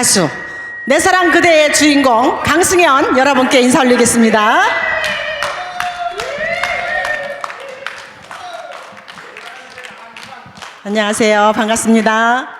가수 내 사랑 그대의 주인공 강승현 여러분께 인사 올리겠습니다. 안녕하세요. 반갑습니다.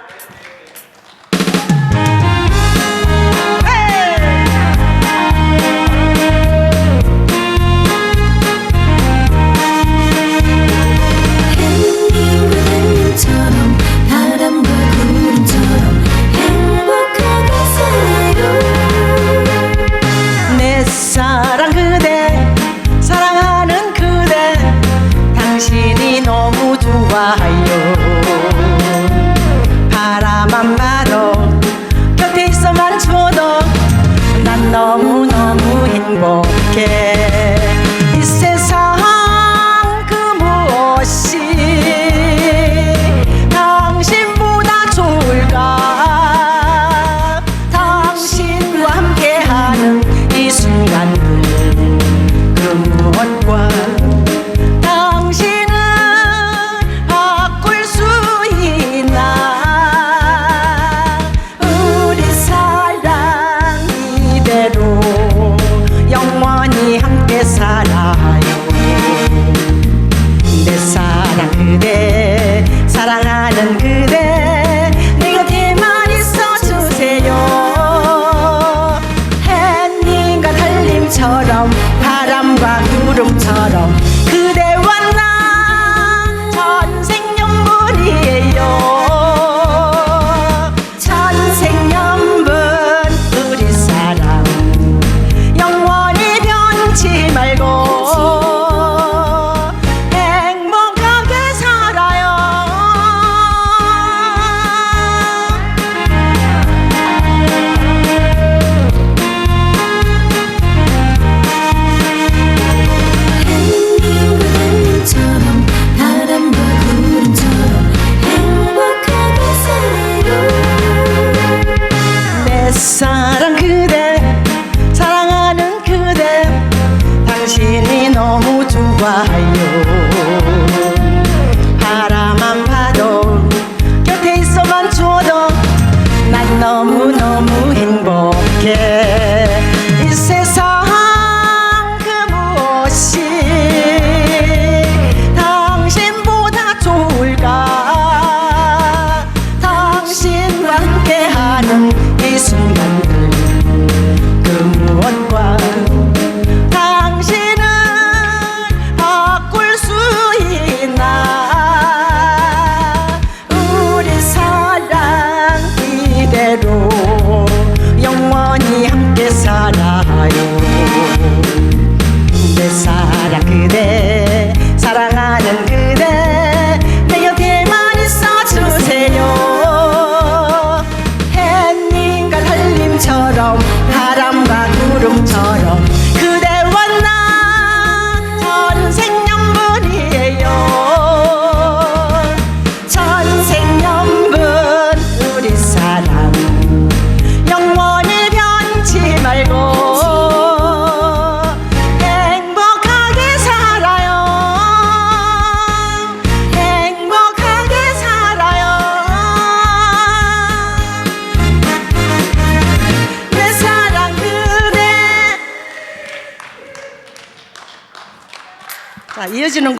바람과 구름처럼 还有 இருக்குது 이어지는